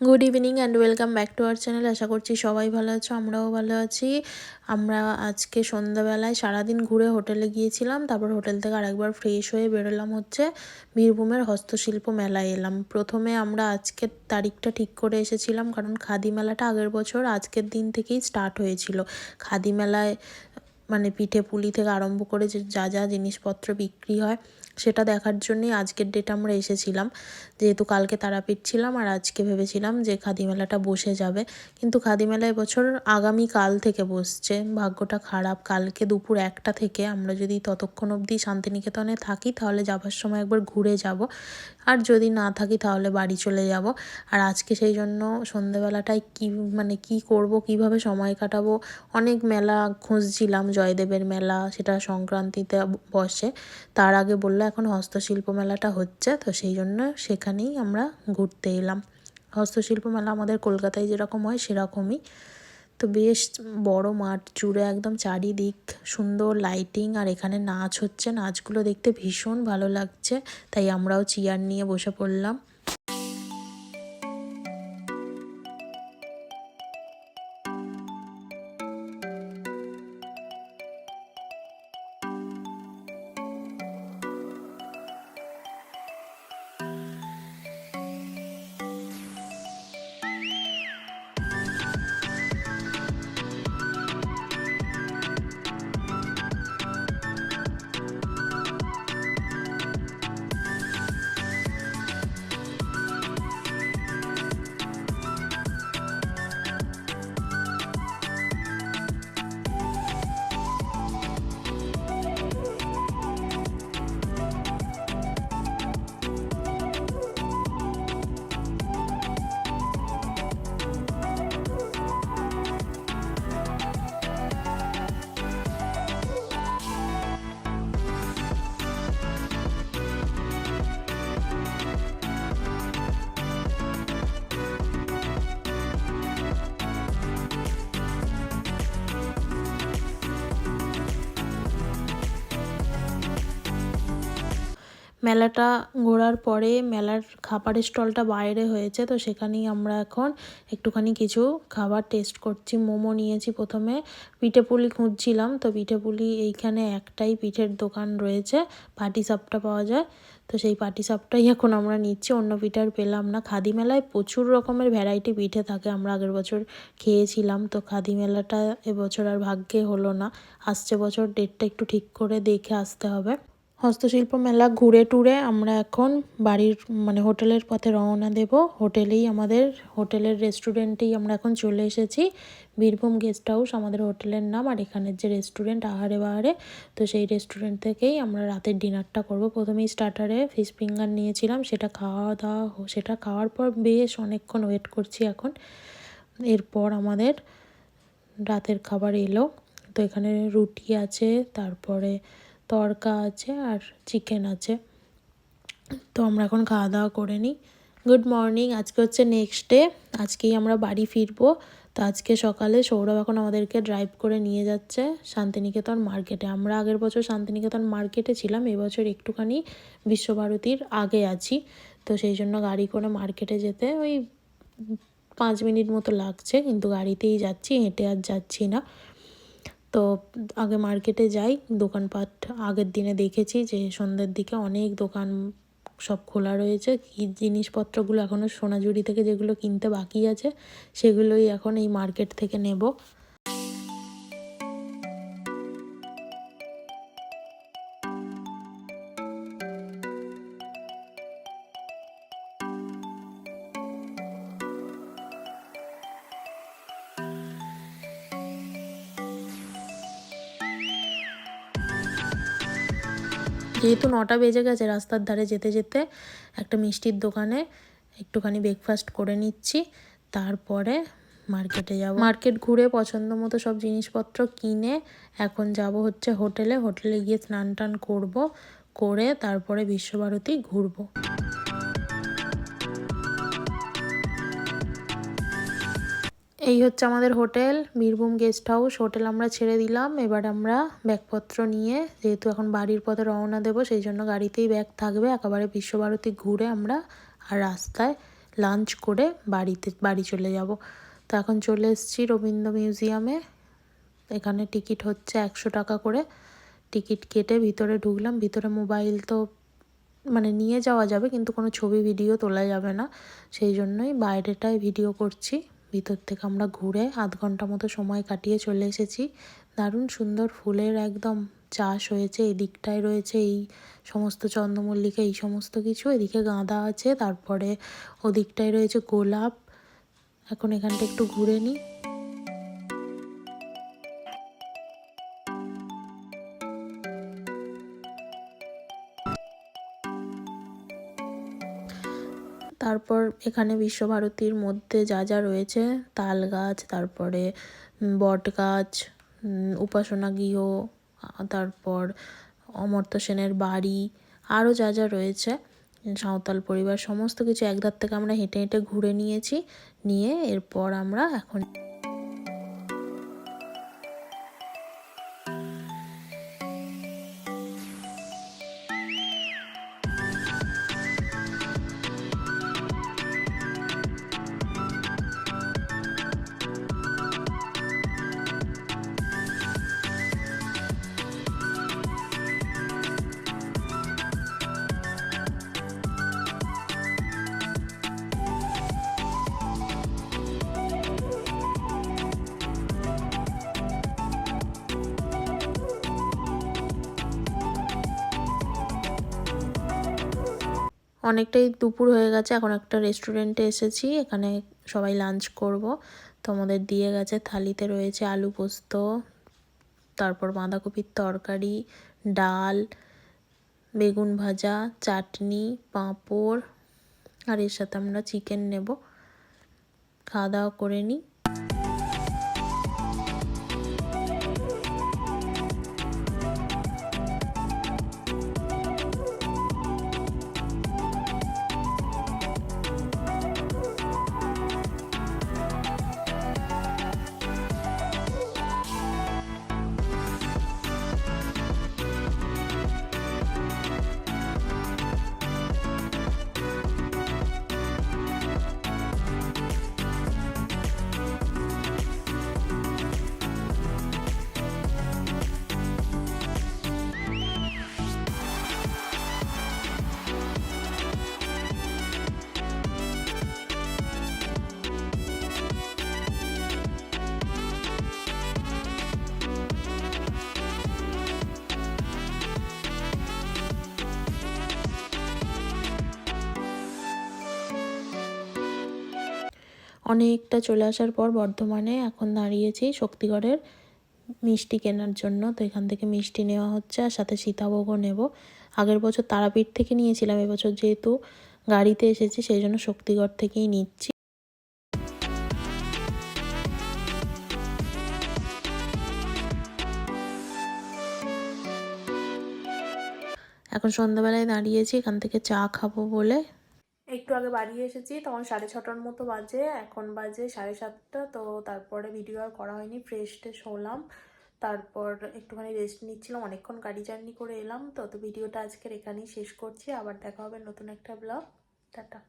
Good evening and welcome back to our channel আশা করছি সবাই ভালো আছো, আমরাও ভালো আছি। আমরা আজকে সন্ধ্যাবেলায় সারাদিন ঘুরে হোটেলে গিয়েছিলাম, তারপর হোটেল থেকে আরেকবার ফ্রেশ হয়ে বেরোলাম হচ্ছে বীরভূমের হস্তশিল্প মেলায় এলাম। প্রথমে আমরা আজকের তারিখটা ঠিক করে এসেছিলাম, কারণ খাদি মেলাটা আগের বছর, আজকের দিন থেকেই স্টার্ট হয়েছিল। খাদি মেলায় মানে পিঠে পুলি থেকে আরম্ভ করে যে যা যা জিনিসপত্র বিক্রি হয় সেটা দেখার জন্যই আজকের ডেটে আমরা এসেছিলাম। যেহেতু কালকে তারাপীঠ ছিলাম আর আজকে ভেবেছিলাম যে খাদি মেলাটা বসে যাবে। কিন্তু খাদি মেলা এবছর আগামী কাল থেকে বসছে। ভাগ্যটা খারাপ। কালকে দুপুর একটা থেকে আমরা যদি ততক্ষণ অবধি শান্তিনিকেতনে থাকি, তাহলে যাবার সময় একবার ঘুরে যাব। আর যদি না থাকি, তাহলে বাড়ি চলে যাব। আর আজকে সেই জন্য সন্ধেবেলাটায় কী মানে কি করব, কীভাবে সময় কাটাবো, অনেক মেলা খুঁজছিলাম। জয়দেবের মেলা, সেটা সংক্রান্তিতে বসে। তার আগে বলল এখন হস্তশিল্প মেলাটা হচ্ছে, তো সেই জন্য সেখানেই আমরা ঘুরতে এলাম। হস্তশিল্প মেলা আমাদের কলকাতায় যেরকম হয় সেরকমই। তো বেশ বড় মাঠ জুড়ে একদম চারিদিক সুন্দর লাইটিং আর এখানে নাচ হচ্ছে। নাচগুলো দেখতে ভীষণ ভালো লাগছে, তাই আমরাও চেয়ার নিয়ে বসে পড়লাম। মেলাটা ঘোরার পরে মেলার খাবারের স্টলটা বাইরে হয়েছে, তো সেখানেই আমরা এখন একটুখানি কিছু খাবার টেস্ট করছি। মোমো নিয়েছি প্রথমে, পিঠে পুলি খুঁজছিলাম, তো পিঠে পুলি এইখানে একটাই পিঠের দোকান রয়েছে, পাটি সাপটা পাওয়া যায়, তো সেই পাটি সাপটাই এখন আমরা নিচ্ছি, অন্য পিঠার পেলাম না। খাদি মেলায় প্রচুর রকমের ভ্যারাইটি পিঠে থাকে, আমরা আগের বছর খেয়েছিলাম, তো খাদি মেলাটা এবছর আর ভাগ্যে হলো না, আসছে বছর ডেটটা একটু ঠিক করে দেখে আসতে হবে। হস্তশিল্প মেলা ঘুরে টুরে আমরা এখন বাড়ির মানে হোটেলের পথে রওনা দেব। হোটেলেই আমাদের, হোটেলের রেস্টুরেন্টেই আমরা এখন চলে এসেছি। বীরভূম গেস্ট হাউস আমাদের হোটেলের নাম আর এখানের যে রেস্টুরেন্ট আহারে বাহারে, তো সেই রেস্টুরেন্ট থেকেই আমরা রাতের ডিনারটা করব। প্রথমেই স্টার্টারে ফিশ ফিঙ্গার নিয়েছিলাম, সেটা খাওয়া দাওয়া সেটা খাওয়ার পর বেশ অনেকক্ষণ ওয়েট করছি এখন। এরপর আমাদের রাতের খাবার এলো। তো এখানে রুটি আছে, তারপরে তড়কা আছে আর চিকেন আছে। তো আমরা এখন খাওয়া দাওয়া করে নিই। গুড মর্নিং আজকে হচ্ছে নেক্সট ডে আজকেই আমরা বাড়ি ফিরবো। তো আজকে সকালে সৌরভ এখন আমাদেরকে ড্রাইভ করে নিয়ে যাচ্ছে শান্তিনিকেতন মার্কেটে আমরা আগের বছর শান্তিনিকেতন মার্কেটে ছিলাম এবছর একটুখানি বিশ্বভারতীর আগে আছি। তো সেই জন্য গাড়ি করে মার্কেটে যেতে ওই পাঁচ মিনিট মতো লাগছে, কিন্তু গাড়িতেই যাচ্ছি, হেঁটে আর যাচ্ছি না। তো আগে মার্কেটে যাই, দোকানপাট আগের দিনে দেখেছি যে সন্ধ্যের দিকে অনেক দোকান সব খোলা রয়েছে। কী জিনিসপত্রগুলো এখনও সোনাঝুরি থেকে যেগুলো কিনতে বাকি আছে, সেগুলোই এখন এই মার্কেট থেকে নেব। যেহেতু নটা বেজে গেছে রাস্তার ধারে যেতে যেতে, একটা মিষ্টির দোকানে একটুখানি ব্রেকফাস্ট করে নিচ্ছি। তারপরে মার্কেটে যাব। মার্কেট ঘুরে পছন্দ মতো সব জিনিসপত্র কিনে এখন যাব হচ্ছে হোটেলে। হোটেলে গিয়ে স্নান টান করব, করে তারপরে বিশ্বভারতী ঘুরবো। এই হচ্ছে আমাদের hotel, Birbhum guest house. Hotel আমরা ছেড়ে দিলাম। এবার আমরা ব্যাগপত্র নিয়ে, যেহেতু এখন বাড়ির পথে রওনা দেবো, সেই জন্য গাড়িতেই ব্যাগ থাকবে। একেবারে বিশ্বভারতী ঘুরে আমরা আর রাস্তায় লাঞ্চ করে বাড়িতে, বাড়ি চলে যাব। তো এখন চলে এসেছি রবীন্দ্র মিউজিয়ামে। এখানে টিকিট হচ্ছে একশো টাকা করে। টিকিট কেটে ভিতরে ঢুকলাম। ভিতরে মোবাইল তো মানে নিয়ে যাওয়া যাবে, কিন্তু কোনো ছবি, ভিডিও তোলা যাবে না। সেই জন্যই বাইরেটায় ভিডিও করছি। ভিতর থেকে আমরা ঘুরে আধ ঘণ্টা মতো সময় কাটিয়ে চলে এসেছি। দারুণ সুন্দর ফুলের একদম চাষ হয়েছে এদিকটায় রয়েছে, এই সমস্ত চন্দ্রমল্লিকা, এই সমস্ত কিছু। এদিকে গাঁদা আছে, তারপরে ওদিকটায় রয়েছে গোলাপ। এখন এখানটা একটু ঘুরে নিই। তারপর এখানে বিশ্বভারতীর মধ্যে যা যা রয়েছে তাল গাছ তারপরে বট গাছ উপাসনা গৃহ তারপর অমর্ত্য সেনের বাড়ি, আরও যা যা রয়েছে সাঁওতাল পরিবার, সমস্ত কিছু একধার থেকে আমরা হেঁটে হেঁটে ঘুরে নিয়েছি, নিয়ে এরপর আমরা এখন অনেকটাই দুপুর হয়ে গেছে, এখন একটা রেস্টুরেন্টে এসেছি, এখানে সবাই লাঞ্চ করব। তো আমাদের দিয়ে গেছে থালিতে রয়েছে আলু পোস্ত, তারপর বাঁধাকপির তরকারি, ডাল, বেগুন ভাজা, চাটনি, পাঁপড়, আর এর সাথে আমরা চিকেন নেব। খাওয়া দাওয়া করে নিই। অনেকটা চলে আসার পর বর্ধমানে এখন দাঁড়িয়েছি শক্তিগড়ের মিষ্টি কেনার জন্য। তো এখান থেকে মিষ্টি নেওয়া হচ্ছে আর সাথে সীতাভোগও নেব। আগের বছর তারাপীঠ থেকে নিয়েছিলাম, এবছর যেহেতু গাড়িতে এসেছি সেই জন্য শক্তিগড় থেকেই নিচ্ছি। এখন সন্ধ্যাবেলায় দাঁড়িয়েছি, এখান থেকে চা খাব বলে। একটু আগে বাড়ি এসেছি, তখন সাড়ে ছটার মতো বাজে, এখন বাজে সাড়ে সাতটা, তো তারপরে ভিডিও আর করা হয়নি ফ্রেশ ট্রেশ হলাম। তারপর একটুখানি রেস্ট নিচ্ছিলাম, অনেকক্ষণ গাড়ি জার্নি করে এলাম, তো তো ভিডিওটা আজকের এখানেই শেষ করছি, আবার দেখা হবে নতুন একটা ব্লগ টাটা।